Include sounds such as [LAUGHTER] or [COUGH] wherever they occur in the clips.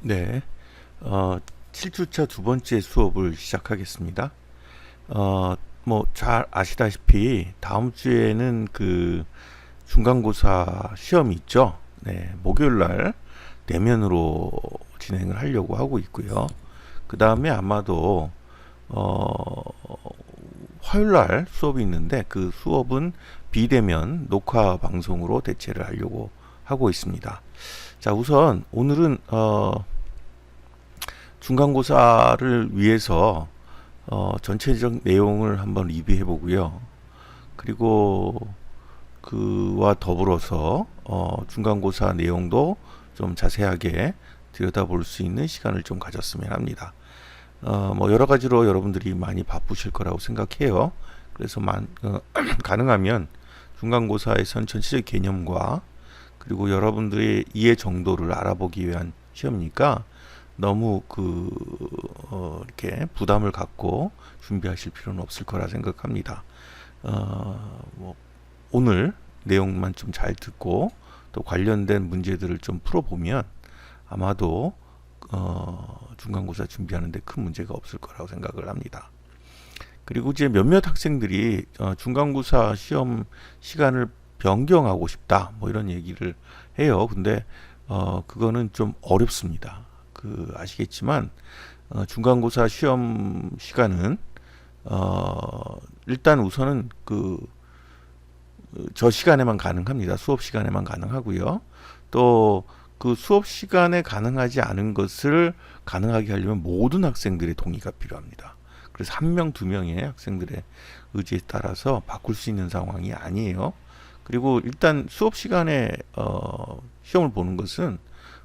네, 어, 7주차 두 번째 수업을 시작하겠습니다. 어, 뭐, 잘 아시다시피 다음 주에는 그 중간고사 시험이 있죠. 네, 목요일 날 대면으로 진행을 하려고 하고 있고요. 그 다음에 아마도, 어, 화요일 날 수업이 있는데 그 수업은 비대면 녹화 방송으로 대체를 하려고 하고 있습니다. 자, 우선 오늘은 어, 중간고사를 위해서 어, 전체적 내용을 한번 리뷰해 보고요. 그리고 그와 더불어서 어, 중간고사 내용도 좀 자세하게 들여다볼 수 있는 시간을 좀 가졌으면 합니다. 어, 뭐 여러 가지로 여러분들이 많이 바쁘실 거라고 생각해요. 그래서 만, 어, [CLEARS THROAT] 가능하면 중간고사에선 전체적 개념과 그리고 여러분들의 이해 정도를 알아보기 위한 시험이니까 너무 그 어, 이렇게 부담을 갖고 준비하실 필요는 없을 거라 생각합니다. 어, 뭐 오늘 내용만 좀 잘 듣고 또 관련된 문제들을 좀 풀어보면 아마도 어, 중간고사 준비하는데 큰 문제가 없을 거라고 생각을 합니다. 그리고 이제 몇몇 학생들이 어, 중간고사 시험 시간을 변경하고 싶다 뭐 이런 얘기를 해요. 근데 어, 그거는 좀 어렵습니다. 그 아시겠지만 어, 중간고사 시험 시간은 어, 일단 우선은 그 저 시간에만 가능합니다. 수업 시간에만 가능하고요. 또 그 수업 시간에 가능하지 않은 것을 가능하게 하려면 모든 학생들의 동의가 필요합니다. 그래서 한 명, 두 명의 학생들의 의지에 따라서 바꿀 수 있는 상황이 아니에요. 그리고 일단 수업 시간에 어, 시험을 보는 것은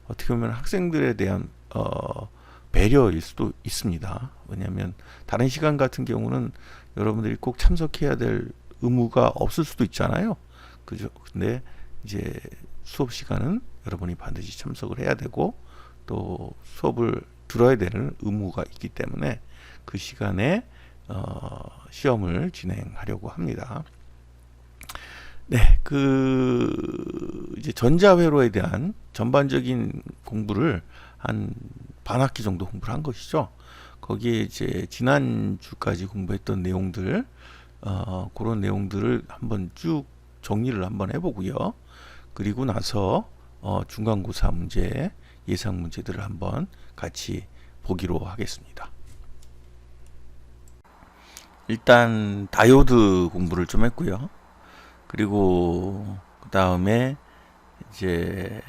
어떻게 보면 학생들에 대한 어, 배려일 수도 있습니다. 왜냐하면 다른 시간 같은 경우는 여러분들이 꼭 참석해야 될 의무가 없을 수도 있잖아요. 그죠? 근데 이제 수업 시간은 여러분이 반드시 참석을 해야 되고 또 수업을 들어야 되는 의무가 있기 때문에 그 시간에 어, 시험을 진행하려고 합니다. 네, 그 이제 전자회로에 대한 전반적인 공부를 한 반학기 정도 공부를 한 것이죠. 거기에 이제 지난 주까지 공부했던 내용들, 어, 그런 내용들을 한번 쭉 정리를 한번 해보고요. 그리고 나서 어, 중간고사 문제, 예상 문제들을 한번 같이 보기로 하겠습니다. 일단 다이오드 공부를 좀 했고요. 그리고 그 다음에 이제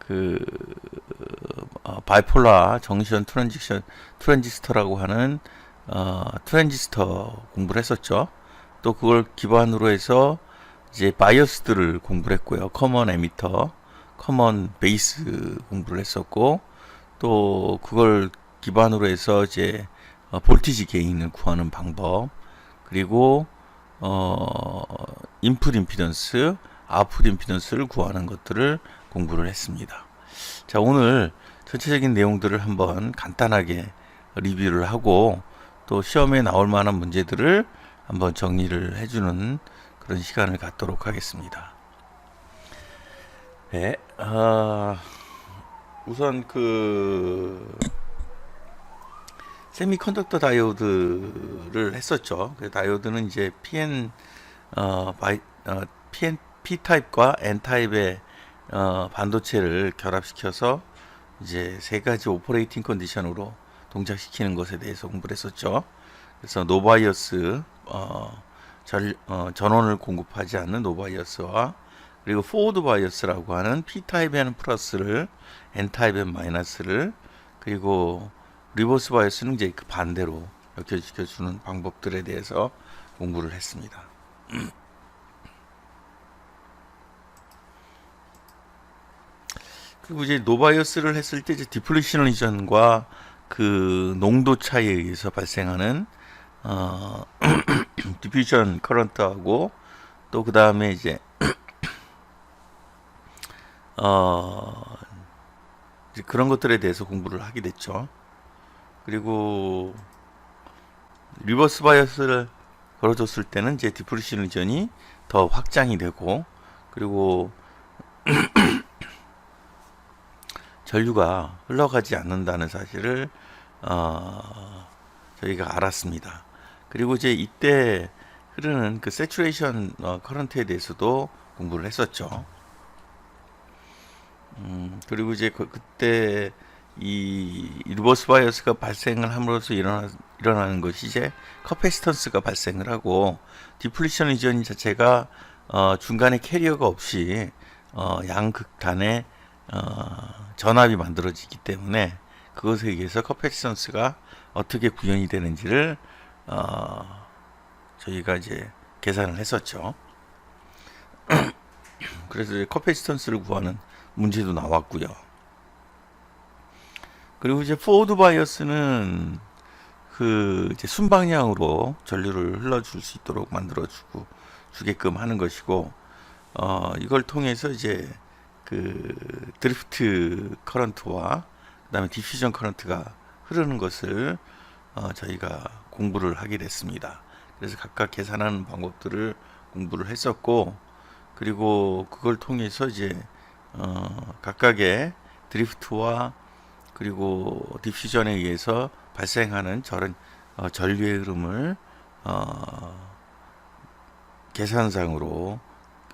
그 어, 바이폴라 정션 트랜지션 트랜지스터라고 하는 어, 트랜지스터 공부를 했었죠. 또 그걸 기반으로 해서 이제 바이어스들을 공부를 했고요. 커먼 에미터, 커먼 베이스 공부를 했었고 또 그걸 기반으로 해서 이제 어, 볼티지 게인을 구하는 방법 그리고 어, 인풋 임피던스, 아웃풋 임피던스를 구하는 것들을 공부를 했습니다. 자, 오늘 전체적인 내용들을 한번 간단하게 리뷰를 하고 또 시험에 나올 만한 문제들을 한번 정리를 해주는 그런 시간을 갖도록 하겠습니다. 네, 어, 우선 그 세미컨덕터 다이오드를 했었죠. 그 다이오드는 이제 PN 어, 바이, 어, PN P 타입과 N 타입의 어, 반도체를 결합시켜서 이제 세 가지 오퍼레이팅 컨디션으로 동작시키는 것에 대해서 공부를 했었죠. 그래서 노바이어스 어, 절, 어, 전원을 공급하지 않는 노바이어스와 그리고 포워드 바이어스라고 하는 P 타입에는 플러스를 N 타입엔 마이너스를 그리고 리버스 바이어스는 이제 그 반대로 역효시켜 주는 방법들에 대해서 공부를 했습니다. 그리고 이제 노바이어스를 했을 때 이제 이전과 그 농도 차이에 의해서 발생하는 어 [CLEARS THROAT] 디퓨전 커런트하고 또 그 다음에 이제 [CLEARS THROAT] 어 이제 그런 것들에 대해서 공부를 하게 됐죠. 그리고 리버스 바이어스를 걸어줬을 때는 이제 디프리션 리전이 더 확장이 되고 그리고 [CLEARS THROAT] 전류가 흘러가지 않는다는 사실을 어, 저희가 알았습니다. 그리고 이제 이때 흐르는 그 세츄레이션 어, 커런트에 대해서도 공부를 했었죠. 음, 그리고 이제 그, 그때 이 리버스 바이어스가 발생을 함으로써 일어나, 일어나는 것이 이제 커패시턴스가 발생을 하고 디플리션 리전 자체가 어, 중간에 캐리어가 없이 어, 양극단에 어, 전압이 만들어지기 때문에 그것에 의해서 커패시턴스가 어떻게 구현이 되는지를 어, 저희가 이제 계산을 했었죠. [CLEARS THROAT] 그래서 커패시턴스를 구하는 문제도 나왔고요. 그리고 이제 포워드 바이어스는 그 이제 순방향으로 전류를 흘러줄 수 있도록 만들어주고 주게끔 하는 것이고 어 이걸 통해서 이제 그 드리프트 커런트와 그다음에 디퓨전 커런트가 흐르는 것을 어 저희가 공부를 하게 됐습니다. 그래서 각각 계산하는 방법들을 공부를 했었고 그리고 그걸 통해서 이제 어 각각의 드리프트와 그리고 디퓨전에 의해서 발생하는 저런 어, 전류의 흐름을 어, 계산상으로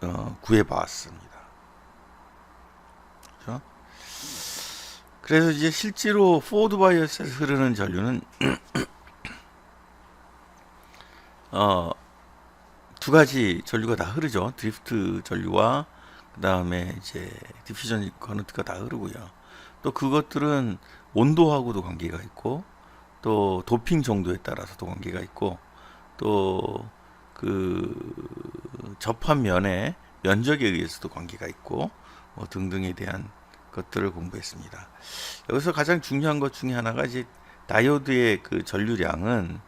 어, 구해봤습니다. 그렇죠? 그래서 이제 실제로 포워드 바이어스에서 흐르는 전류는 [CLEARS THROAT] 어, 두 가지 전류가 다 흐르죠. 드리프트 전류와 그 다음에 이제 디퓨전 커런트가 다 흐르고요. 또 그것들은 온도하고도 관계가 있고 또 도핑 정도에 따라서도 관계가 있고 또 그 접한 면의 면적에 의해서도 관계가 있고 뭐 등등에 대한 것들을 공부했습니다. 여기서 가장 중요한 것 중에 하나가 이제 다이오드의 그 전류량은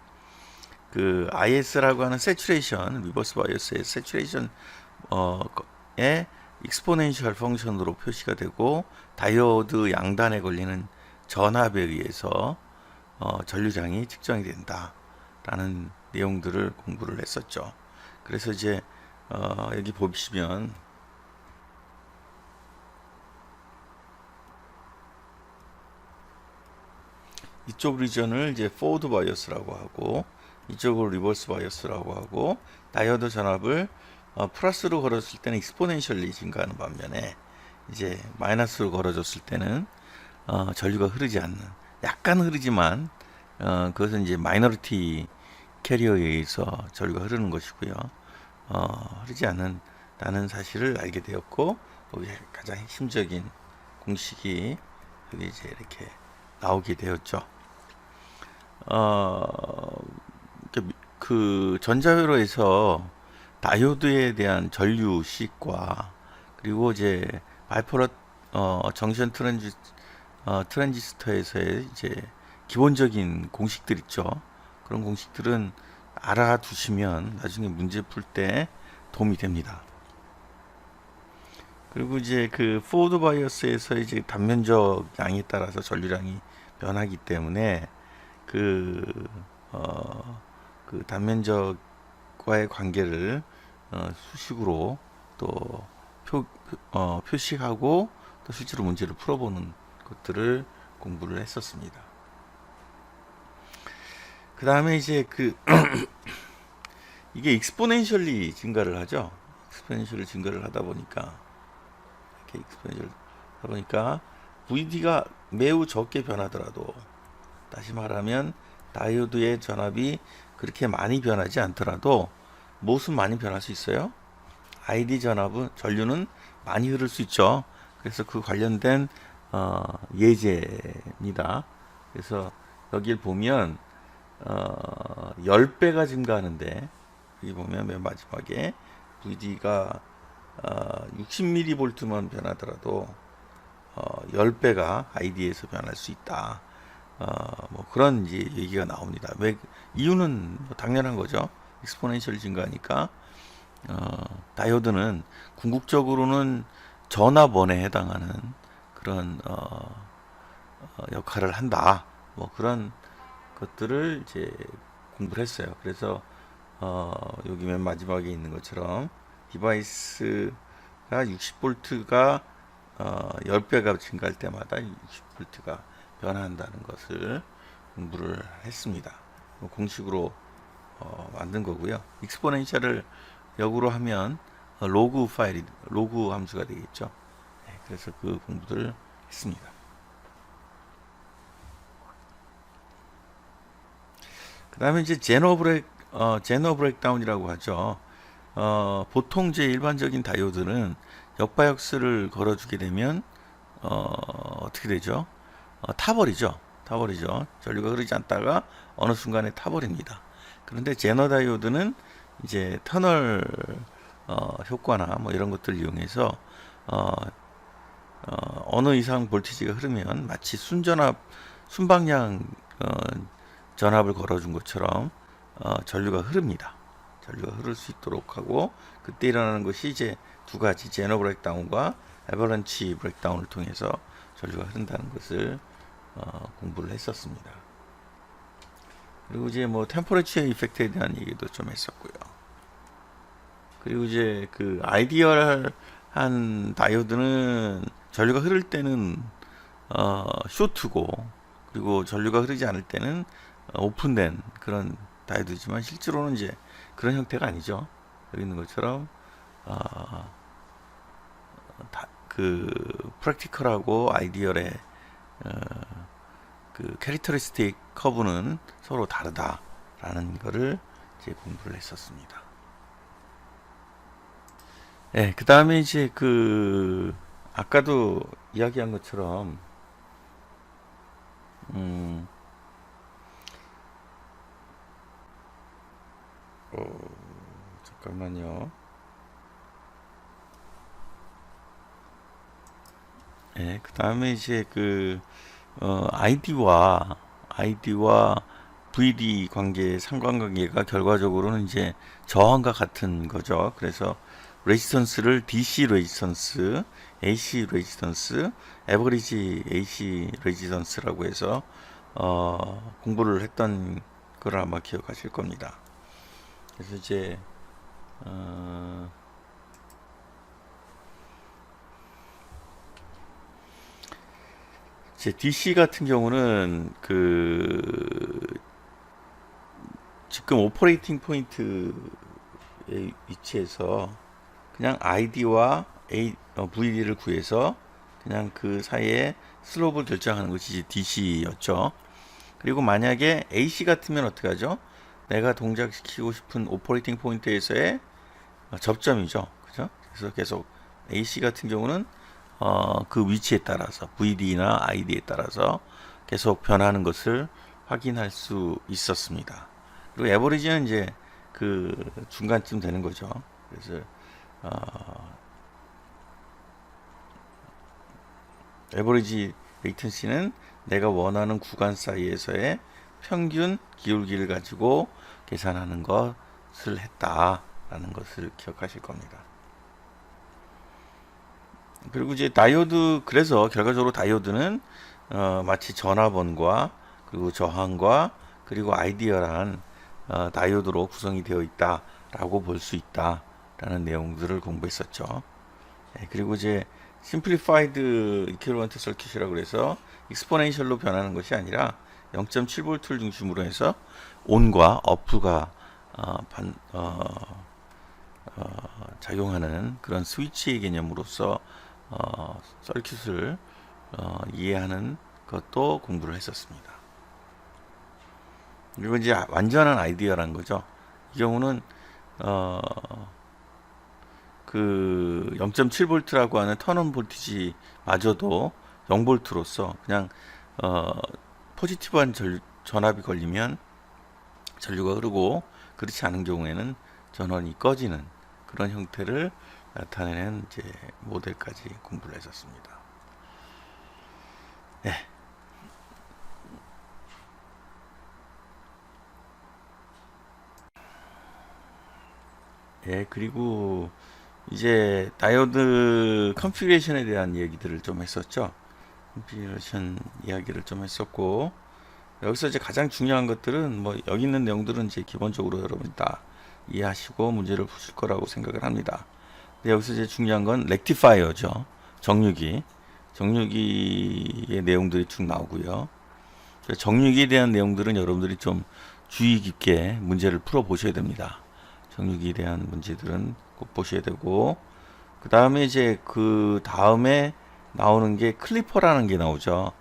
그 IS라고 하는 세츄레이션 리버스 바이어스의 세츄레이션 어에 익스포넨셜 펑션으로 표시가 되고 다이오드 양단에 걸리는 전압에 의해서 어, 전류량이 측정이 된다라는 내용들을 공부를 했었죠. 그래서 이제 어, 여기 보시면 이쪽 리전을 이제 포워드 바이어스라고 하고 이쪽을 리버스 바이어스라고 하고 다이오드 전압을 어, 플러스로 걸었을 때는 익스포넨셜리 증가하는 반면에 이제 마이너스로 걸어줬을 때는 어, 전류가 흐르지 않는 약간 흐르지만 어, 그것은 이제 마이너리티 캐리어에 의해서 전류가 흐르는 것이고요. 어, 흐르지 않는다는 사실을 알게 되었고 거기에 가장 핵심적인 공식이 여기 이제 이렇게 나오게 되었죠. 어, 그, 그 전자회로에서 다이오드에 대한 전류 식과 그리고 이제 바이폴러 어, 정션 트랜지 어, 트랜지스터에서의 이제 기본적인 공식들 있죠. 그런 공식들은 알아두시면 나중에 문제 풀 때 도움이 됩니다. 그리고 이제 그 포워드 바이어스에서 이제 단면적 양에 따라서 전류량이 변하기 때문에 그, 어, 그 단면적과의 관계를 어, 수식으로 또 표, 어, 표시하고 또 실제로 문제를 풀어보는 것들을 공부를 했었습니다. 그 다음에 이제 그 [CLEARS THROAT] 이게 익스포넨셜리 증가를 하죠. 익스포넨셜리 증가를 하다 보니까 이렇게 익스포넨셜 하다 보니까 VD가 매우 적게 변하더라도 다시 말하면 다이오드의 전압이 그렇게 많이 변하지 않더라도 무엇은 많이 변할 수 있어요? ID 전압은 전류는 많이 흐를 수 있죠. 그래서 그 관련된 어, 예제입니다. 그래서 여기를 보면 어, 10배가 증가하는데 여기 보면 맨 마지막에 VD가 어, 60mV만 변하더라도 어, 10배가 ID에서 변할 수 있다. 어, 뭐 그런 이제 얘기가 나옵니다. 왜 이유는 뭐 당연한 거죠. 익스포넨셜 증가하니까 어, 다이오드는 궁극적으로는 전압원에 해당하는 그런 어, 어, 역할을 한다. 뭐 그런 것들을 이제 공부를 했어요. 그래서 어, 여기 맨 마지막에 있는 것처럼 디바이스가 60볼트가 어, 10배가 증가할 때마다 60V가 변화한다는 것을 공부를 했습니다. 뭐 공식으로 어, 만든 거고요. 익스포넨셜을 역으로 하면 어, 로그 파일이 로그 함수가 되겠죠. 네, 그래서 그 공부를 했습니다. 그 다음에 이제 제너 브렉, 어, 제너 브렉다운이라고 하죠. 어, 보통 제 일반적인 다이오드는 역바역스를 걸어주게 되면, 어, 어떻게 되죠? 어, 타버리죠. 타버리죠. 전류가 흐르지 않다가 어느 순간에 타버립니다. 그런데 제너 다이오드는 이제 터널 어, 효과나 뭐 이런 것들을 이용해서 어, 어, 어느 이상 볼티지가 흐르면 마치 순전압, 순방향 어, 전압을 걸어준 것처럼 어, 전류가 흐릅니다. 전류가 흐를 수 있도록 하고 그때 일어나는 것이 이제 두 가지 제너 브렉다운과 에버런치 브렉다운을 통해서 전류가 흐른다는 것을 어, 공부를 했었습니다. 그리고 이제 뭐 템퍼레처 이펙트에 대한 얘기도 좀 했었고요. 그리고 이제 그 아이디얼한 다이오드는 전류가 흐를 때는 어, 쇼트고 그리고 전류가 흐르지 않을 때는 어, 오픈된 그런 다이오드지만 실제로는 이제 그런 형태가 아니죠. 여기 있는 것처럼 어, 다, 그 프랙티컬하고 아이디얼의 어, 그 캐릭터리스틱 커브는 서로 다르다라는 거를 이제 공부를 했었습니다. 네, 그 다음에 이제 그 아까도 이야기한 것처럼 음, 어, 잠깐만요. 네, 그 다음에 이제 그 어, 아이디와 아이디와 VD 관계의 상관관계가 결과적으로는 이제 저항과 같은 거죠. 그래서 레지스턴스를 DC 레지스턴스, AC 레지스턴스, 에버리지 AC 레지스턴스라고 해서 어, 공부를 했던 걸 아마 기억하실 겁니다. 그래서 이제 어, 이제 DC 같은 경우는 그 지금 오퍼레이팅 포인트의 위치에서 그냥 ID와 A, 어, VD를 구해서 그냥 그 사이에 슬롭을 결정하는 것이 DC였죠. 그리고 만약에 AC 같으면 어떻게 하죠? 내가 동작시키고 싶은 오퍼레이팅 포인트에서의 접점이죠. 그죠? 그래서 계속 AC 같은 경우는 어, 그 위치에 따라서 VD나 ID에 따라서 계속 변하는 것을 확인할 수 있었습니다. 그리고 에버리지는 이제 그 중간쯤 되는 거죠. 그래서 어, 에버리지 레이턴시는 내가 원하는 구간 사이에서의 평균 기울기를 가지고 계산하는 것을 했다라는 것을 기억하실 겁니다. 그리고 이제 다이오드 그래서 결과적으로 다이오드는 어, 마치 전압원과 그리고 저항과 그리고 아이디어란 어, 다이오드로 구성이 되어 있다라고 볼 수 있다라는 내용들을 공부했었죠. 네, 그리고 이제 심플리파이드 이퀴valent 서킷이라고 그래서 익스포넨셜로 변하는 것이 아니라 0.7V를 중심으로 해서 온과 어프가 어, 반, 어, 어, 작용하는 그런 스위치의 개념으로서 어, 서킷을 어, 이해하는 것도 공부를 했었습니다. 그리고 이제 완전한 아이디어란 거죠. 이 경우는 어, 그 0.7V라고 하는 턴온 볼티지 마저도 0V로서 그냥 어, 포지티브한 절, 전압이 걸리면 전류가 흐르고 그렇지 않은 경우에는 전원이 꺼지는 그런 형태를 나타내는 이제 모델까지 공부를 했었습니다. 네. 예, 그리고 이제 다이오드 컨피그레이션에 대한 얘기들을 좀 했었죠. 컨피그레이션 이야기를 좀 했었고 여기서 이제 가장 중요한 것들은 뭐 여기 있는 내용들은 이제 기본적으로 여러분이 다 이해하시고 문제를 푸실 거라고 생각을 합니다. 근데 여기서 이제 중요한 건 렉티파이어죠. 정유기, 정유기의 내용들이 쭉 나오고요. 정유기에 대한 내용들은 여러분들이 좀 주의 깊게 문제를 풀어 보셔야 됩니다. 정유기에 대한 문제들은 꼭 보셔야 되고, 그 다음에 이제 그 다음에 나오는 게 클리퍼라는 게 나오죠.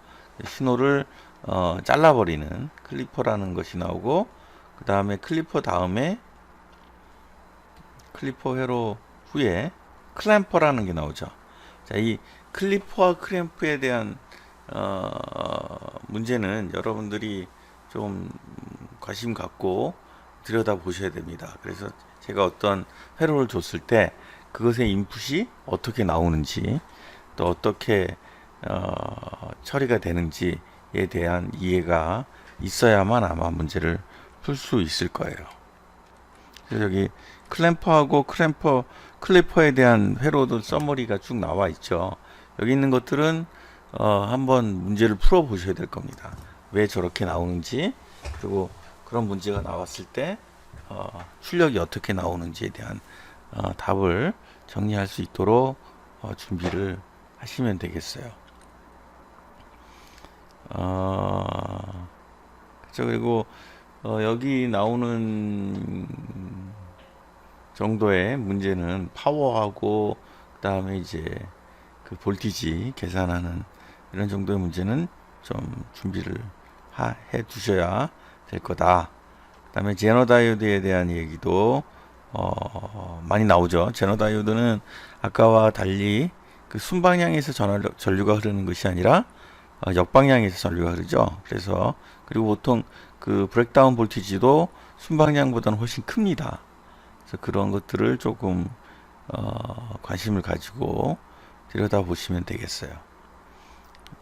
신호를 어, 잘라버리는 클리퍼라는 것이 나오고, 그 다음에 클리퍼 다음에 클리퍼 회로 후에 클램퍼라는 게 나오죠. 자, 이 클리퍼와 클램프에 대한 어, 문제는 여러분들이 좀 관심 갖고 들여다 보셔야 됩니다. 그래서 제가 어떤 회로를 줬을 때 그것의 인풋이 어떻게 나오는지 또 어떻게 어, 처리가 되는지에 대한 이해가 있어야만 아마 문제를 풀 수 있을 거예요. 여기 클램퍼하고 클램퍼 클리퍼에 대한 회로도 써머리가 쭉 나와 있죠. 여기 있는 것들은 어, 한번 문제를 풀어 보셔야 될 겁니다. 왜 저렇게 나오는지 그리고 그런 문제가 나왔을 때 어, 출력이 어떻게 나오는지에 대한 어, 답을 정리할 수 있도록 어, 준비를 하시면 되겠어요. 어, 그렇죠. 그리고 어, 여기 나오는 정도의 문제는 파워하고 그 다음에 이제 그 볼티지 계산하는 이런 정도의 문제는 좀 준비를 하, 해 두셔야 될 거다. 그 다음에 제너 다이오드에 대한 얘기도 어, 많이 나오죠. 제너 다이오드는 아까와 달리 그 순방향에서 전화, 전류가 흐르는 것이 아니라 어, 역방향에서 전류가 흐르죠. 그래서 그리고 보통 그 브렉다운 볼티지도 순방향보다는 훨씬 큽니다. 그래서 그런 것들을 조금 어, 관심을 가지고 들여다 보시면 되겠어요.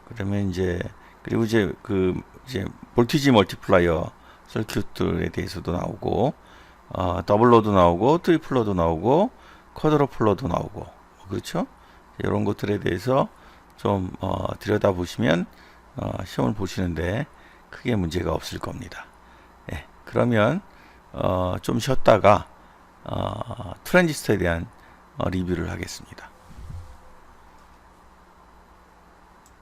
그러면 이제 그리고 이제 그 이제 볼티지 멀티플라이어 서큐트에 대해서도 나오고 어, 더블로도 나오고 트리플러도 나오고 쿼드러플러도 나오고 그렇죠? 이런 것들에 대해서 좀 어, 들여다 보시면 어, 시험을 보시는데 크게 문제가 없을 겁니다. 예, 그러면 어, 좀 쉬었다가 어, 트랜지스터에 대한 어, 리뷰를 하겠습니다.